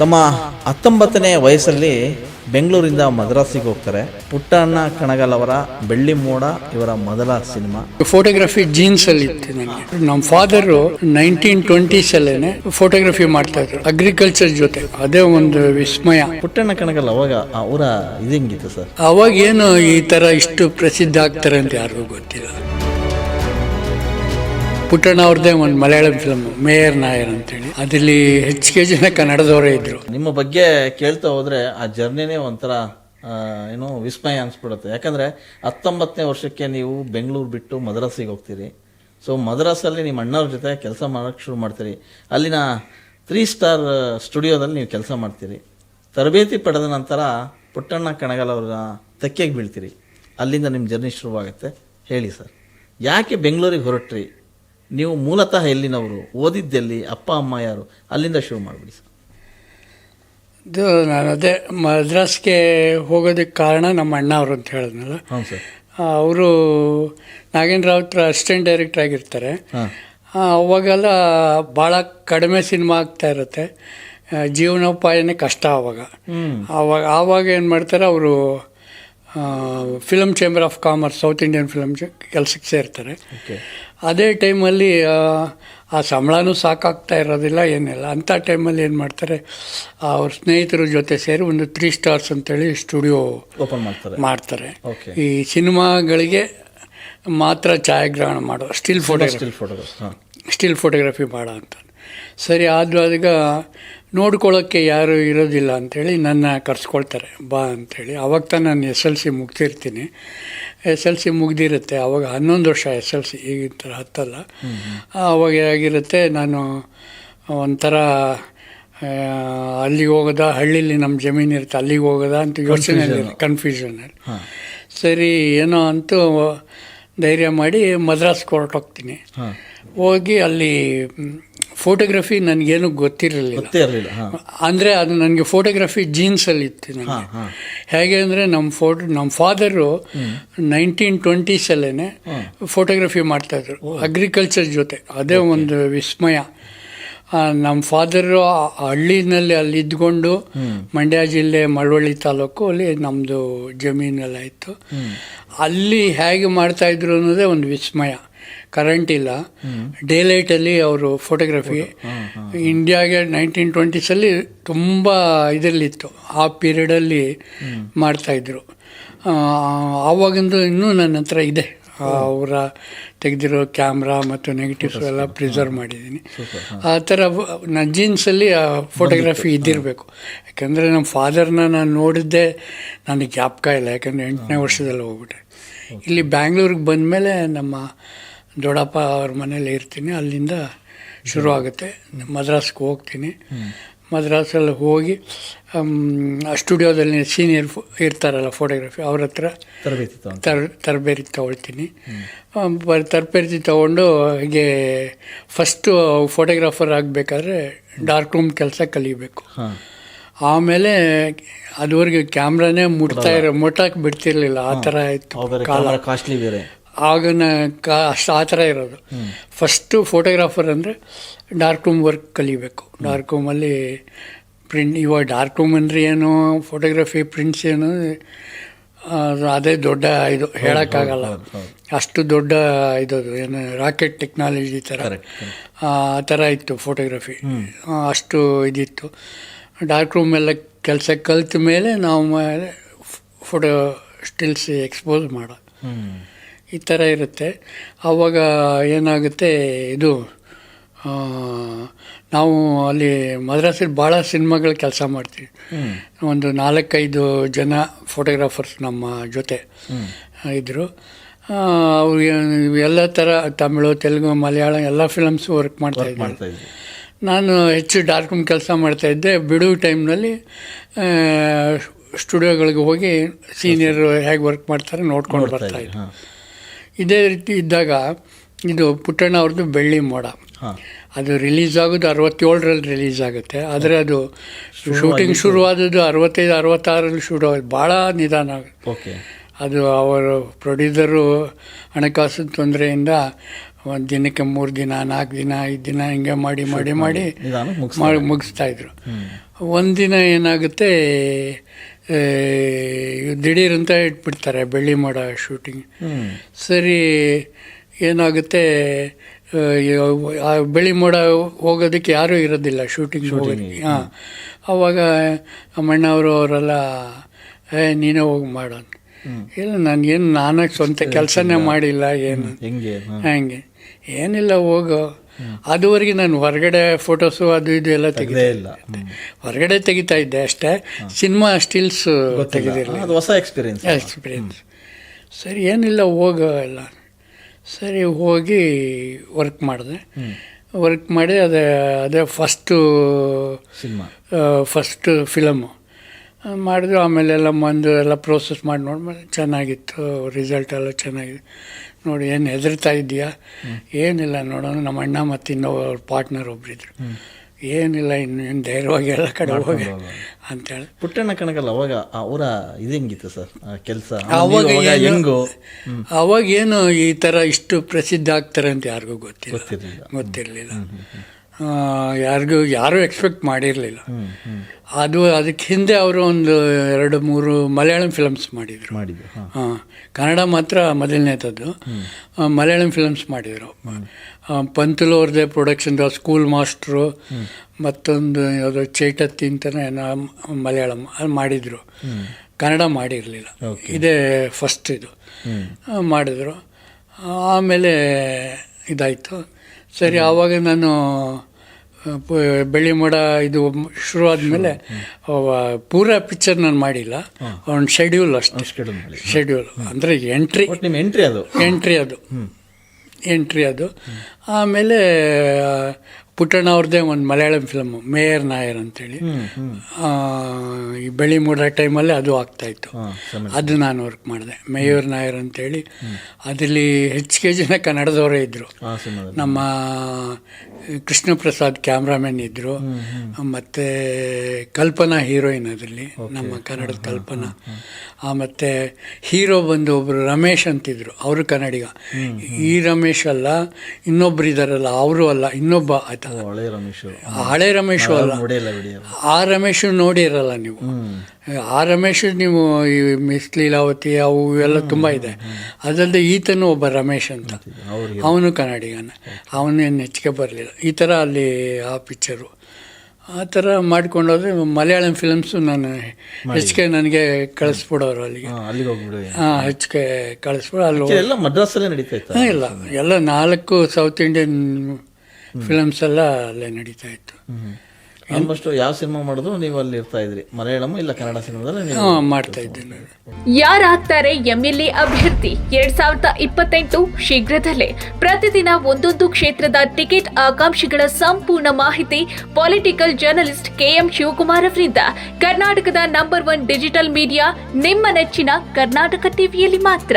ತಮ್ಮ ಹತ್ತೊಂಬತ್ತನೇ ವಯಸ್ಸಲ್ಲಿ ಬೆಂಗಳೂರಿಂದ ಮದ್ರಾಸಿಗೆ ಹೋಗ್ತಾರೆ. ಪುಟ್ಟಣ್ಣ ಕಣಗಲ್ ಅವರ ಬೆಳ್ಳಿ ಮೋಡ ಇವರ ಮೊದಲ ಸಿನಿಮಾ. ಫೋಟೋಗ್ರಫಿ ಜೀನ್ಸ್ ಅಲ್ಲಿ ಇತ್ತು ನನಗೆ ನಮ್ಮ ಫಾದರ್ ನೈನ್ಟೀನ್ ಟ್ವೆಂಟೀಸ್ ಅಲ್ಲೇನೆ ಫೋಟೋಗ್ರಫಿ ಮಾಡ್ತಾ ಇದ್ರು. ಅಗ್ರಿಕಲ್ಚರ್ ಜೊತೆ. ಅದೇ ಒಂದು ವಿಸ್ಮಯ. ಪುಟ್ಟಣ್ಣ ಕಣಗಲ್ ಅವಾಗ ಅವರ ಇದಂಗಿತ್ತು ಸರ್? ಅವಾಗ ಏನು ಈ ತರ ಇಷ್ಟು ಪ್ರಸಿದ್ಧ ಆಗ್ತಾರೆ ಅಂತ ಯಾರಿಗೂ ಗೊತ್ತಿಲ್ಲ. ಪುಟ್ಟಣ್ಣ ಅವ್ರದ್ದೇ ಒಂದು ಮಲಯಾಳಂ ಫಿಲಮ್ ಮೇಯರ್ ನಾಯರ್ ಅಂತೇಳಿ. ಹೆಚ್ ಹೆಚ್ಚಿಗೆ ಜನ ಕನ್ನಡದವರೇ ಇದ್ರು. ನಿಮ್ಮ ಬಗ್ಗೆ ಕೇಳ್ತಾ ಹೋದ್ರೆ ಆ ಜರ್ನಿನೇ ಒಂಥರ ಏನು ವಿಸ್ಮಯ ಅನ್ಸ್ಬಿಡುತ್ತೆ. ಯಾಕಂದ್ರೆ ಹತ್ತೊಂಬತ್ತನೇ ವರ್ಷಕ್ಕೆ ನೀವು ಬೆಂಗಳೂರು ಬಿಟ್ಟು ಮದ್ರಾಸಿಗೆ ಹೋಗ್ತೀರಿ. ಸೊ ಮದ್ರಾಸಲ್ಲಿ ನಿಮ್ಮ ಅಣ್ಣವ್ರ ಜೊತೆ ಕೆಲಸ ಮಾಡೋಕ್ಕೆ ಶುರು ಮಾಡ್ತೀರಿ. ಅಲ್ಲಿನ ತ್ರೀ ಸ್ಟಾರ್ ಸ್ಟುಡಿಯೋದಲ್ಲಿ ನೀವು ಕೆಲಸ ಮಾಡ್ತೀರಿ. ತರಬೇತಿ ಪಡೆದ ನಂತರ ಪುಟ್ಟಣ್ಣ ಕಣಗಾಲ್ ಅವರ ತೆಕ್ಕೆಗೆ ಬೀಳ್ತೀರಿ. ಅಲ್ಲಿಂದ ನಿಮ್ಮ ಜರ್ನಿ ಶುರುವಾಗುತ್ತೆ. ಹೇಳಿ ಸರ್. ಯಾಕೆ ಬೆಂಗಳೂರಿಗೆ ಹೊರಟ್ರಿ? ನೀವು ಮೂಲತಃ ಎಲ್ಲಿನವರು? ಓದಿದ್ದೆಲ್ಲಿ? ಅಪ್ಪ ಅಮ್ಮ ಯಾರು? ಅಲ್ಲಿಂದ ಶುರು ಮಾಡಿಬಿಡಿ ಸರ್. ಇದು ನಾನು ಅದೇ ಮದ್ರಾಸ್ಗೆ ಹೋಗೋದಕ್ಕೆ ಕಾರಣ ನಮ್ಮ ಅಣ್ಣ ಅವರು ಅಂತ ಹೇಳಿದ್ನಲ್ಲ. ಹ್ಞೂ ಸರ್. ಅವರು ನಾಗೇಂದ್ರ ಹತ್ರ ಅಸಿಸ್ಟೆಂಟ್ ಡೈರೆಕ್ಟರ್ ಆಗಿರ್ತಾರೆ. ಅವಾಗೆಲ್ಲ ಭಾಳ ಕಡಿಮೆ ಸಿನಿಮಾ ಆಗ್ತಾ ಇರುತ್ತೆ. ಜೀವನೋಪಾಯನೇ ಕಷ್ಟ ಆವಾಗ ಹ್ಮ್. ಆವಾಗ ಆವಾಗ ಏನು ಮಾಡ್ತಾರೆ ಅವರು film chamber of commerce South Indian film ಕೆಲಸಕ್ಕೆ ಸೇರ್ತಾರೆ. ಅದೇ ಟೈಮಲ್ಲಿ ಆ, ಸಂಬಳನೂ ಸಾಕಾಗ್ತಾ ಇರೋದಿಲ್ಲ ಏನಿಲ್ಲ. ಅಂಥ ಟೈಮಲ್ಲಿ ಏನು ಮಾಡ್ತಾರೆ ಅವ್ರ ಸ್ನೇಹಿತರ ಜೊತೆ ಸೇರಿ ಒಂದು ತ್ರೀ ಸ್ಟಾರ್ಸ್ ಅಂತೇಳಿ ಸ್ಟುಡಿಯೋ ಓಪನ್ ಮಾಡ್ತಾರೆ. ಮಾಡ್ತಾರೆ. ಈ ಸಿನಿಮಾಗಳಿಗೆ ಮಾತ್ರ ಛಾಯಾಗ್ರಹಣ ಮಾಡೋ still photo still photography still photography ಮಾಡೋ ಅಂತ. ಸರಿ ಆದರೂ ಅದೀಗ ನೋಡ್ಕೊಳ್ಳೋಕ್ಕೆ ಯಾರೂ ಇರೋದಿಲ್ಲ ಅಂಥೇಳಿ ನನ್ನ ಕರ್ಸ್ಕೊಳ್ತಾರೆ ಬಾ ಅಂಥೇಳಿ. ಅವಾಗ ತಾನು ನಾನು ಎಸ್ ಎಲ್ ಸಿ ಮುಗ್ತಿರ್ತೀನಿ ಎಸ್ ಎಲ್ ಸಿ ಮುಗ್ದಿರುತ್ತೆ ಅವಾಗ ಹನ್ನೊಂದು ವರ್ಷ ಎಸ್ ಎಲ್ ಸಿ ಈಗಿನ ಥರ ಹತ್ತಲ್ಲ. ಅವಾಗ ಹೇಗಿರುತ್ತೆ ನಾನು ಒಂಥರ ಅಲ್ಲಿಗೆ ಹೋಗೋದ ಹಳ್ಳಿಲಿ ನಮ್ಮ ಜಮೀನು ಇರುತ್ತೆ ಅಲ್ಲಿಗೆ ಹೋಗೋದ ಅಂತ ಯೋಚನೆ ಕನ್ಫ್ಯೂಷನಲ್ಲಿ ಸರಿ ಏನೋ ಅಂತೂ ಧೈರ್ಯ ಮಾಡಿ ಮದ್ರಾಸ್ ಹೊರಟೋಗ್ತೀನಿ ಹಾಂ. ಹೋಗಿ ಅಲ್ಲಿ ಫೋಟೋಗ್ರಫಿ ನನಗೇನು ಗೊತ್ತಿರಲಿಲ್ಲ. ಗೊತ್ತೇ ಇರಲಿಲ್ಲ ಹಾಂ. ಅಂದರೆ ಅದು ನನಗೆ ಫೋಟೋಗ್ರಫಿ ಜೀನ್ಸಲ್ಲಿ ಇತ್ತು ನನಗೆ. ಹೇಗೆ ಅಂದರೆ ನಮ್ಮ ಫೋಟೋ ನಮ್ಮ ಫಾದರು ನೈನ್ಟೀನ್ ಟ್ವೆಂಟೀಸಲ್ಲೇ ಫೋಟೋಗ್ರಫಿ ಮಾಡ್ತಾಯಿದ್ರು ಅಗ್ರಿಕಲ್ಚರ್ ಜೊತೆ. ಅದೇ ಒಂದು ವಿಸ್ಮಯ. ನಮ್ಮ ಫಾದರು ಹಳ್ಳಿನಲ್ಲಿ ಅಲ್ಲಿ ಇದ್ಕೊಂಡು ಮಂಡ್ಯ ಜಿಲ್ಲೆ ಮಳವಳ್ಳಿ ತಾಲೂಕು ಅಲ್ಲಿ ನಮ್ಮದು ಜಮೀನೆಲ್ಲ ಇತ್ತು. ಅಲ್ಲಿ ಹೇಗೆ ಮಾಡ್ತಾಯಿದ್ರು ಅನ್ನೋದೇ ಒಂದು ವಿಸ್ಮಯ. ಕರೆಂಟ್ ಇಲ್ಲ. ಡೇ ಲೈಟಲ್ಲಿ ಅವರು ಫೋಟೋಗ್ರಫಿ ಇಂಡಿಯಾಗೆ ನೈನ್ಟೀನ್ ಟ್ವೆಂಟೀಸಲ್ಲಿ ತುಂಬ ಇದರಲ್ಲಿತ್ತು. ಆ ಪೀರಿಯಡಲ್ಲಿ ಮಾಡ್ತಾಯಿದ್ರು ಆವಾಗಿಂದು ಇನ್ನೂ ನನ್ನ ಹತ್ರ ಇದೆ. ಅವರ ತೆಗೆದಿರೋ ಕ್ಯಾಮ್ರಾ ಮತ್ತು ನೆಗೆಟಿವ್ಸ್ ಎಲ್ಲ ಪ್ರಿಸರ್ವ್ ಮಾಡಿದ್ದೀನಿ. ಆ ಥರ ನನ್ನ ಜೀನ್ಸಲ್ಲಿ ಫೋಟೋಗ್ರಫಿ ಇದ್ದಿರಬೇಕು. ಯಾಕಂದರೆ ನಮ್ಮ ಫಾದರ್ನ ನಾನು ನೋಡಿದ್ದೆ ನನಗೆ ಜ್ಞಾಪಕ ಇಲ್ಲ. ಯಾಕಂದರೆ ಎಂಟನೇ ವರ್ಷದಲ್ಲಿ ಹೋಗ್ಬಿಟ್ಟೆ ಇಲ್ಲಿ ಬ್ಯಾಂಗ್ಳೂರಿಗೆ ಬಂದಮೇಲೆ ನಮ್ಮ ದೊಡ್ಡಪ್ಪ ಅವ್ರ ಮನೇಲಿ ಇರ್ತೀನಿ ಅಲ್ಲಿಂದ ಶುರು ಆಗುತ್ತೆ. ಮದ್ರಾಸ್ಗೆ ಹೋಗ್ತೀನಿ. ಮದ್ರಾಸಲ್ಲಿ ಹೋಗಿ ಸ್ಟುಡಿಯೋದಲ್ಲಿ ಸೀನಿಯರ್ ಇರ್ತಾರಲ್ಲ ಫೋಟೋಗ್ರಫಿ ಅವ್ರ ಹತ್ರ ತರಬೇತಿ ತರ್ ತರಬೇತಿ ತಗೊಳ್ತೀನಿ. ತರಬೇತಿ ತೊಗೊಂಡು ಹೀಗೆ ಫಸ್ಟು ಫೋಟೋಗ್ರಾಫರ್ ಆಗಬೇಕಾದ್ರೆ ಡಾರ್ಕ್ ರೂಮ್ ಕೆಲಸ ಕಲಿಬೇಕು. ಆಮೇಲೆ ಅದುವರೆಗೆ ಕ್ಯಾಮ್ರಾನೇ ಮುಟ್ತಾ ಇರೋ ಮುಟ್ಟಕ್ಕೆ ಬಿಡ್ತಿರ್ಲಿಲ್ಲ. ಆ ಥರ ಇತ್ತು ಕಾಲ. ಕಾಸ್ಟ್ಲಿ ಬೇರೆ. ಆಗನ ಕಾ ಅಷ್ಟು ಆ ಥರ ಇರೋದು. ಫಸ್ಟು ಫೋಟೋಗ್ರಾಫರ್ ಅಂದರೆ ಡಾರ್ಕ್ ರೂಮ್ ವರ್ಕ್ ಕಲಿಬೇಕು. ಡಾರ್ಕ್ ರೂಮಲ್ಲಿ ಪ್ರಿಂಟ್ ಇವಾಗ ಡಾರ್ಕ್ ರೂಮ್ ಅಂದರೆ ಏನು ಫೋಟೋಗ್ರಫಿ ಪ್ರಿಂಟ್ಸ್ ಏನು ಅದು ದೊಡ್ಡ ಇದು ಹೇಳೋಕ್ಕಾಗಲ್ಲ ಅಷ್ಟು ದೊಡ್ಡ ಇದದು ಏನು ರಾಕೆಟ್ ಟೆಕ್ನಾಲಜಿ ಥರ. ಆ ಥರ ಇತ್ತು ಫೋಟೋಗ್ರಫಿ ಅಷ್ಟು ಇದಿತ್ತು. ಡಾರ್ಕ್ ರೂಮ್ ಎಲ್ಲ ಕೆಲಸ ಕಲ್ತ ಮೇಲೆ ನಾವು ಮೇಲೆ ಫೋಟೋ ಸ್ಟಿಲ್ಸ್ ಎಕ್ಸ್ಪೋಸ್ ಮಾಡೋ ಈ ಥರ ಇರುತ್ತೆ. ಆವಾಗ ಏನಾಗುತ್ತೆ ಇದು ನಾವು ಅಲ್ಲಿ ಮದ್ರಾಸಲ್ಲಿ ಭಾಳ ಸಿನಿಮಾಗಳು ಕೆಲಸ ಮಾಡ್ತೀವಿ. ಒಂದು ನಾಲ್ಕೈದು ಜನ ಫೋಟೋಗ್ರಾಫರ್ಸ್ ನಮ್ಮ ಜೊತೆ ಇದ್ದರು ಅವ್ರು ಎಲ್ಲ ಥರ ತಮಿಳು ತೆಲುಗು ಮಲಯಾಳ ಎಲ್ಲ ಫಿಲಮ್ಸ್ ವರ್ಕ್ ಮಾಡ್ತಾ ಇದ್ವಿ. ನಾನು ಹೆಚ್ಚು ಡಾರ್ಕ್ ರೂಮ್ ಕೆಲಸ ಮಾಡ್ತಾಯಿದ್ದೆ ಬಿಡುವು ಟೈಮ್ನಲ್ಲಿ ಸ್ಟುಡಿಯೋಗಳಿಗೆ ಹೋಗಿ ಸೀನಿಯರ್ ಹೇಗೆ ವರ್ಕ್ ಮಾಡ್ತಾರೆ ನೋಡ್ಕೊಂಡು ಬರ್ತಾಯಿದ್ದೆ ಇದೇ ರೀತಿ ಇದ್ದಾಗ ಇದು ಪುಟ್ಟಣ್ಣ ಅವ್ರದ್ದು ಬೆಳ್ಳಿ ಮೋಡ. ಅದು ರಿಲೀಸ್ ಆಗೋದು ಅರವತ್ತೇಳರಲ್ಲಿ ರಿಲೀಸ್ ಆಗುತ್ತೆ. ಆದರೆ ಅದು ಶೂಟಿಂಗ್ ಶುರುವಾದದ್ದು ಅರವತ್ತೈದು ಅರವತ್ತಾರಲ್ಲಿ ಶುರು ಆಗೋದು. ಭಾಳ ನಿಧಾನ ಆಗುತ್ತೆ. ಅದು ಅವರು ಪ್ರೊಡ್ಯೂಸರು ಹಣಕಾಸು ತೊಂದರೆಯಿಂದ ಒಂದು ದಿನಕ್ಕೆ ಮೂರು ದಿನ ನಾಲ್ಕು ದಿನ ಐದು ದಿನ ಹಿಂಗೆ ಮಾಡಿ ಮಾಡಿ ಮಾಡಿ. ನಿಧಾನಕ್ಕೆ ಮಾಡಿ ಮುಗಿಸ್ತಾ ಇದ್ರು. ಒಂದಿನ ಏನಾಗುತ್ತೆ ದಿಢೀರ್ ಅಂತ ಇಟ್ಬಿಡ್ತಾರೆ ಬೆಳ್ಳಿ ಮೋಡ ಶೂಟಿಂಗ್ ಸರಿ ಏನಾಗುತ್ತೆ ಆ, ಬೆಳಿ ಮೋಡ ಹೋಗೋದಕ್ಕೆ ಯಾರೂ ಇರೋದಿಲ್ಲ ಶೂಟಿಂಗ್ ಹೋಗೋದಕ್ಕೆ. ಹಾಂ. ಅವಾಗ ನಮ್ಮಣ್ಣವರು ಅವರೆಲ್ಲ ಏ ನೀನೇ ಹೋಗಿ ಮಾಡೋನು ಅಂತ. ಇಲ್ಲ ನನಗೇನು ನಾನೇ ಸ್ವಂತ ಕೆಲಸನೇ ಮಾಡಿಲ್ಲ ಏನು ಹಂಗೆ. ಏನಿಲ್ಲ ಹೋಗು. ಅದುವರೆಗೆ ನಾನು ಹೊರಗಡೆ ಫೋಟೋಸು ಅದು ಇದು ಎಲ್ಲ ತೆಗಿತಾ ಇಲ್ಲ. ಹೊರಗಡೆ ತೆಗಿತಾ ಇದ್ದೆ ಅಷ್ಟೇ. ಸಿನಿಮಾ ಸ್ಟಿಲ್ಸ್ ತೆಗೆದಿರಲಿಲ್ಲ. ಅದು ಹೊಸ ಎಕ್ಸ್ಪೀರಿಯನ್ಸ್ ಎಕ್ಸ್ಪೀರಿಯನ್ಸ್ ಸರಿ ಏನಿಲ್ಲ ಹೋಗೋ ಎಲ್ಲ. ಸರಿ ಹೋಗಿ ವರ್ಕ್ ಮಾಡಿದೆ. ವರ್ಕ್ ಮಾಡಿ ಅದೇ ಅದೇ ಫಸ್ಟು ಸಿನಿಮಾ ಫಸ್ಟ್ ಫಿಲಮು ಮಾಡಿದ್ರು ಆಮೇಲೆ ಎಲ್ಲ ಬಂದು ಎಲ್ಲ ಪ್ರೋಸೆಸ್ ಮಾಡಿ ನೋಡಿ ಚೆನ್ನಾಗಿತ್ತು ರಿಸಲ್ಟ್ ಎಲ್ಲ ಚೆನ್ನಾಗಿದೆ. ನೋಡಿ ಏನು ಹೆದರ್ತಾ ಇದೆಯಾ ಏನಿಲ್ಲ ನೋಡೋಣ ನಮ್ಮ ಅಣ್ಣ ಮತ್ತು ಇನ್ನೊಬ್ಬ ಅವ್ರ ಪಾರ್ಟ್ನರ್ ಒಬ್ಬರಿದ್ರು ಏನಿಲ್ಲ ಇನ್ನು ಏನು ಧೈರ್ಯವಾಗಿ ಎಲ್ಲ ಕಡೆ ಹೋಗಿ ಅಂತೇಳಿ. ಪುಟ್ಟಣ್ಣ ಕಣಗಲ್ಲ ಅವಾಗ ಅವರ ಇದು ಹೆಂಗಿತ್ತು ಸರ್? ಕೆಲಸ? ಅವಾಗ ಹೆಂಗು? ಅವಾಗ ಏನು ಈ ಥರ ಇಷ್ಟು ಪ್ರಸಿದ್ಧ ಆಗ್ತಾರೆ ಅಂತ ಯಾರಿಗೂ ಗೊತ್ತಿಲ್ಲ. ಗೊತ್ತಿರಲಿಲ್ಲ. ಯಾರಿಗೂ ಯಾರೂ ಎಕ್ಸ್ಪೆಕ್ಟ್ ಮಾಡಿರಲಿಲ್ಲ. ಅದು ಅದಕ್ಕೆ ಹಿಂದೆ ಅವರು ಒಂದು ಎರಡು ಮೂರು ಮಲಯಾಳಂ ಫಿಲಮ್ಸ್ ಮಾಡಿದರು. ಹಾ. ಕನ್ನಡ ಮಾತ್ರ ಮೊದಲನೇದದ್ದು. ಮಲಯಾಳಂ ಫಿಲಮ್ಸ್ ಮಾಡಿದರು. ಪಂತುಲು ಅವ್ರದ್ದೇ ಪ್ರೊಡಕ್ಷನ್ ಸ್ಕೂಲ್ ಮಾಸ್ಟ್ರು ಮತ್ತೊಂದು ಯಾವುದೋ ಚೇಟತ್ತಿ ಅಂತಲೇ ಏನೋ ಮಲಯಾಳಂ ಅಲ್ಲಿ ಮಾಡಿದರು. ಕನ್ನಡ ಮಾಡಿರಲಿಲ್ಲ. ಇದೇ ಫಸ್ಟ್ ಇದು. ಮಾಡಿದರು. ಆಮೇಲೆ ಇದಾಯಿತು. ಸರಿ ಆವಾಗ ನಾನು ಬೆಳ್ಳಿ ಮೋಡ ಇದು ಶುರು ಆದಮೇಲೆ ಪೂರ ಪಿಕ್ಚರ್ ನಾನು ಮಾಡಿಲ್ಲ. ಒಂದು ಶೆಡ್ಯೂಲ್ ಅಷ್ಟು. ಶೆಡ್ಯೂಲ್ ಅಂದರೆ ಎಂಟ್ರಿ ನಿಮ್ಮ ಎಂಟ್ರಿ ಅದು. ಎಂಟ್ರಿ ಅದು. ಎಂಟ್ರಿ ಅದು. ಆಮೇಲೆ ಪುಟ್ಟಣ್ಣ ಅವ್ರದ್ದೇ ಒಂದು ಮಲಯಾಳಂ ಫಿಲಮ್ ಮೇಯರ್ ನಾಯರ್ ಅಂತೇಳಿ. ಈ ಬೆಳಿ ಮೂಡ ಟೈಮಲ್ಲಿ ಅದು ಆಗ್ತಾಯಿತ್ತು ಇತ್ತು. ಅದು ನಾನು ವರ್ಕ್ ಮಾಡಿದೆ. ಮೇಯರ್ ನಾಯರ್ ಅಂತೇಳಿ. ಅದರಲ್ಲಿ ಹೆಚ್ಚಿಗೆ ಜನ ಕನ್ನಡದವರೇ ಇದ್ದರು ನಮ್ಮ ಕೃಷ್ಣ ಪ್ರಸಾದ್ ಕ್ಯಾಮ್ರಾಮನ್ ಇದ್ದರು ಮತ್ತು ಕಲ್ಪನಾ ಹೀರೋಯಿನ್ ಅದರಲ್ಲಿ ನಮ್ಮ ಕನ್ನಡದ ಕಲ್ಪನಾ. ಮತ್ತು ಹೀರೋ ಬಂದು ಒಬ್ಬರು ರಮೇಶ್ ಅಂತಿದ್ರು ಅವರು ಕನ್ನಡಿಗ. ಈ ರಮೇಶ್ ಅಲ್ಲ ಇನ್ನೊಬ್ರು ಇದಾರಲ್ಲ ಅವರು ಅಲ್ಲ ಇನ್ನೊಬ್ಬ ಆಯ್ತಾ? ಹಳೆ ರಮೇಶ್. ಆ ಹಳೆ ರಮೇಶು ಅಲ್ಲ. ಆ ರಮೇಶ್ ನೋಡಿರಲ್ಲ ನೀವು. ಆ ರಮೇಶ್ ನೀವು ಈ ಮಿಸ್ ಲೀಲಾವತಿ ಅವು ಇವೆಲ್ಲ ತುಂಬ ಇದೆ. ಅದಲ್ಲದೆ ಈತನು ಒಬ್ಬ ರಮೇಶ್ ಅಂತ. ಅವನು ಕನ್ನಡಿಗನ. ಅವನು ಏನು ಹೆಚ್ಚಿಗೆ ಬರಲಿಲ್ಲ. ಈ ಥರ ಅಲ್ಲಿ ಆ ಪಿಕ್ಚರು ಆ ಥರ ಮಾಡ್ಕೊಂಡೋದ್ರೆ ಮಲಯಾಳಂ ಫಿಲಮ್ಸು ನಾನು ಹೆಚ್ಚಿಗೆ ನನಗೆ ಕಳಿಸ್ಬಿಡೋರು ಅಲ್ಲಿಗೆ. ಹಾ ಹೆಚ್ಚಿಗೆ ಕಳಿಸ್ಬಿಡೋ ಅಲ್ಲಿ ಎಲ್ಲ ಮದ್ರಾಸಲ್ಲೇ ನಡೀತಾ ಇಲ್ಲ. ಎಲ್ಲ ನಾಲ್ಕು ಸೌತ್ ಇಂಡಿಯನ್ ಫಿಲಮ್ಸ್ ಎಲ್ಲ ಅಲ್ಲೇ ನಡೀತಾ ಇತ್ತು. ಆಲ್ಮೋಸ್ಟ್ ಯಾವ ಸಿನಿಮಾ ಮಾಡಿದ್ರು ನೀವು ಅಲ್ಲಿ ಇರ್ತಾ ಇದ್ರಿ? ಮಲಯಾಳಂ ಇಲ್ಲ ಕನ್ನಡ ಸಿನಿಮಾದಲ್ಲಿ ನೀವು ಹಾಂ ಮಾಡ್ತಾ ಇದ್ದೀನಿ ಯಾರಾಗ್ತಾರೆ ಎಂಎಲ್ಎ ಅಭ್ಯರ್ಥಿ? ಎರಡ್ ಸಾವಿರದ ಇಪ್ಪತ್ತೆಂಟು ಶೀಘ್ರದಲ್ಲೇ. ಪ್ರತಿದಿನ ಒಂದೊಂದು ಕ್ಷೇತ್ರದ ಟಿಕೆಟ್ ಆಕಾಂಕ್ಷಿಗಳ ಸಂಪೂರ್ಣ ಮಾಹಿತಿ ಪೊಲಿಟಿಕಲ್ ಜರ್ನಲಿಸ್ಟ್ ಕೆಎಂ ಶಿವಕುಮಾರ್ ಅವರಿಂದ. ಕರ್ನಾಟಕದ ನಂಬರ್ ಒನ್ ಡಿಜಿಟಲ್ ಮೀಡಿಯಾ ನಿಮ್ಮ ನೆಚ್ಚಿನ ಕರ್ನಾಟಕ ಟಿವಿಯಲ್ಲಿ ಮಾತ್ರ.